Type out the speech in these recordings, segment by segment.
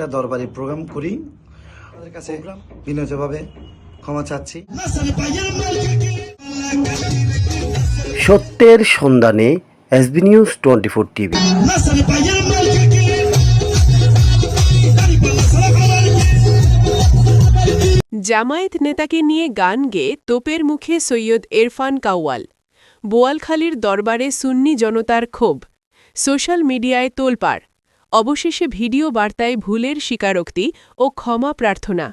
একটা দরবারি প্রোগ্রাম করি। আমাদের কাছে বিনয়ভাবে ক্ষমা চাচ্ছি। সত্যের সন্ধানে SB news twenty four TV. Jamaat নেতাকে নিয়ে গান গেয়ে তোপের মুখে সৈয়দ এরফান কাওয়াল। বোয়ালখালীর দরবারে সুন্নি জনতার ক্ষোভ। সোশ্যাল মিডিয়ায় তোলপাড়। অবশেষে ভিডিও বার্তায় ভুলের স্বীকারোক্তি ও ক্ষমা প্রার্থনা।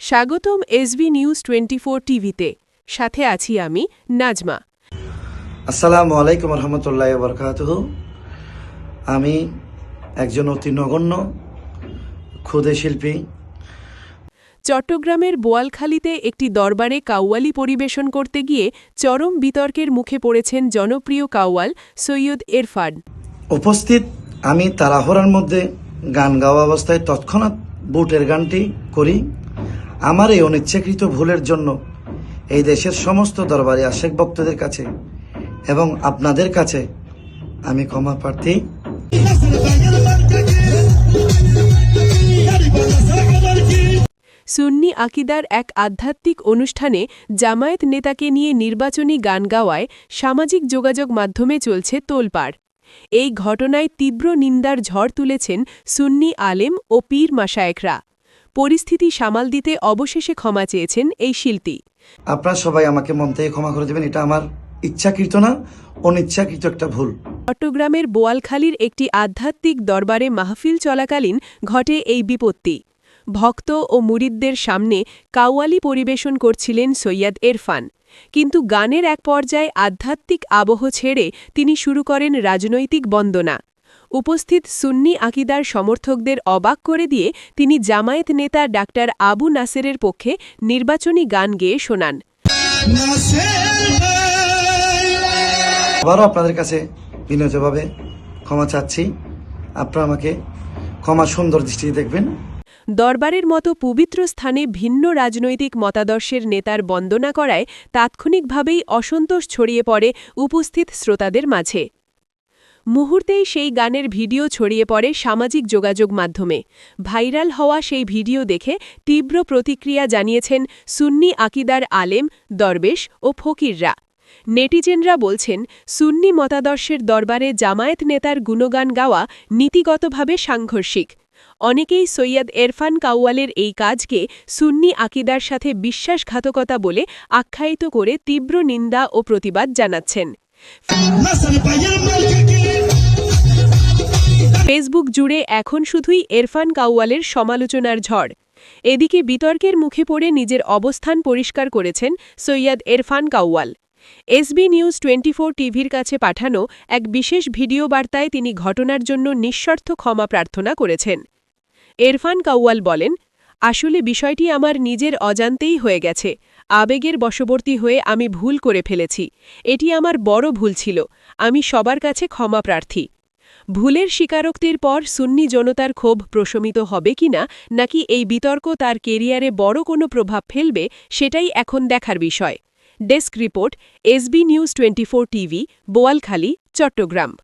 স্বাগতম এসবি নিউজ টোয়েন্টি টিভিতে। সাথে আছি আমি নাজমা। আসসালামু আলাইকুম রহমতুল্লাহ বরকাত আমি একজন অতি নগণ্য ক্ষুদে শিল্পী। চট্টগ্রামের বোয়ালখালীতে একটি দরবারে কাউয়ালি পরিবেশন করতে গিয়ে চরম বিতর্কের মুখে পড়েছেন জনপ্রিয় কাউয়াল সৈয়দ এরফান। উপস্থিত আমি তাড়াহড়ার মধ্যে গান গাওয়া অবস্থায় তৎক্ষণাৎ বুটের গানটি করি। আমার এই অনিচ্ছাকৃত ভুলের জন্য এই দেশের সমস্ত দরবারে আশেক ভক্তদের কাছে এবং আপনাদের কাছে আমি ক্ষমা প্রার্থী। সুন্নি আকিদার এক আধ্যাত্মিক অনুষ্ঠানে জামায়াত নেতাকে নিয়ে নির্বাচনী গান গাওয়ায় সামাজিক যোগাযোগ মাধ্যমে চলছে তোলপাড়। এই ঘটনায় তীব্র নিন্দার ঝড় তুলেছেন সুন্নি আলেম ও পীর মাসায়েকরা পরিস্থিতি সামাল দিতে অবশেষে ক্ষমা চেয়েছেন এই শিল্পী। আপনারা সবাই আমাকে মন থেকে ক্ষমা করে দেবেন এটা আমার ইচ্ছাকৃত না অনিচ্ছাকৃত একটা ভুল। চট্টগ্রামের বোয়ালখালীর একটি আধ্যাত্মিক দরবারে মাহফিল চলাকালীন ঘটে এই বিপত্তি। ভক্ত ও মুরিদদের সামনে কাওয়ালি পরিবেশন করছিলেন সৈয়দ এরফান। কিন্তু গানের এক পর্যায়ে আধ্যাত্মিক আবহ ছেড়ে তিনি শুরু করেন রাজনৈতিক বন্দনা। উপস্থিত সুন্নি আকিদার সমর্থকদের অবাক করে দিয়ে তিনি জামায়াত নেতা ডাক্তার আবু নাসেরের পক্ষে নির্বাচনী গান গেয়ে শোনান। আবারও আপনাদের কাছে বিনয়ভাবে ক্ষমা চাচ্ছি। আপনারা আমাকে ক্ষমা সুন্দর দৃষ্টিতে দেখবেন। দরবারের মতো পবিত্র স্থানে ভিন্ন রাজনৈতিক মতাদর্শের নেতার বন্দনা করায় তাৎক্ষণিকভাবেই অসন্তোষ ছড়িয়ে পড়ে উপস্থিত শ্রোতাদের মাঝে। মুহূর্তেই সেই গানের ভিডিও ছড়িয়ে পড়ে সামাজিক যোগাযোগ মাধ্যমে। ভাইরাল হওয়া সেই ভিডিও দেখে তীব্র প্রতিক্রিয়া জানিয়েছেন সুন্নি আকিদার আলেম, দরবেশ ও ফকিররা। নেটিজেনরা বলছেন, সুন্নি মতাদর্শের দরবারে জামায়াত নেতার গুণগান গাওয়া নীতিগতভাবে সাংঘর্ষিক। অনেকেই সৈয়দ এরফান কাউয়ালের এই কাজকে সুন্নি আকিদার সাথে বিশ্বাসঘাতকতা বলে আখ্যায়িত করে তীব্র নিন্দা ও প্রতিবাদ জানাচ্ছেন। ফেসবুক জুড়ে এখন শুধুই এরফান কাউয়ালের সমালোচনার ঝড়। এদিকে বিতর্কের মুখে পড়ে নিজের অবস্থান পরিষ্কার করেছেন Syed Erfan Qawwal. SB news twenty টিভির কাছে পাঠানো এক বিশেষ ভিডিও বার্তায় তিনি ঘটনার জন্য নিঃস্বার্থ ক্ষমা প্রার্থনা করেছেন। এরফান কাউয়াল বলেন, আসলে বিষয়টি আমার নিজের অজান্তেই হয়ে গেছে। আবেগের বশবর্তী হয়ে আমি ভুল করে ফেলেছি। এটি আমার বড় ভুল ছিল। আমি সবার কাছে ক্ষমা প্রার্থী। ভুলের স্বীকারোক্তির পর সুন্নি জনতার ক্ষোভ প্রশমিত হবে কিনা নাকি এই বিতর্ক তার কেরিয়ারে বড় কোনো প্রভাব ফেলবে, সেটাই এখন দেখার বিষয়। Desk report, SB news twenty TV, Boalkhali, Chittagong.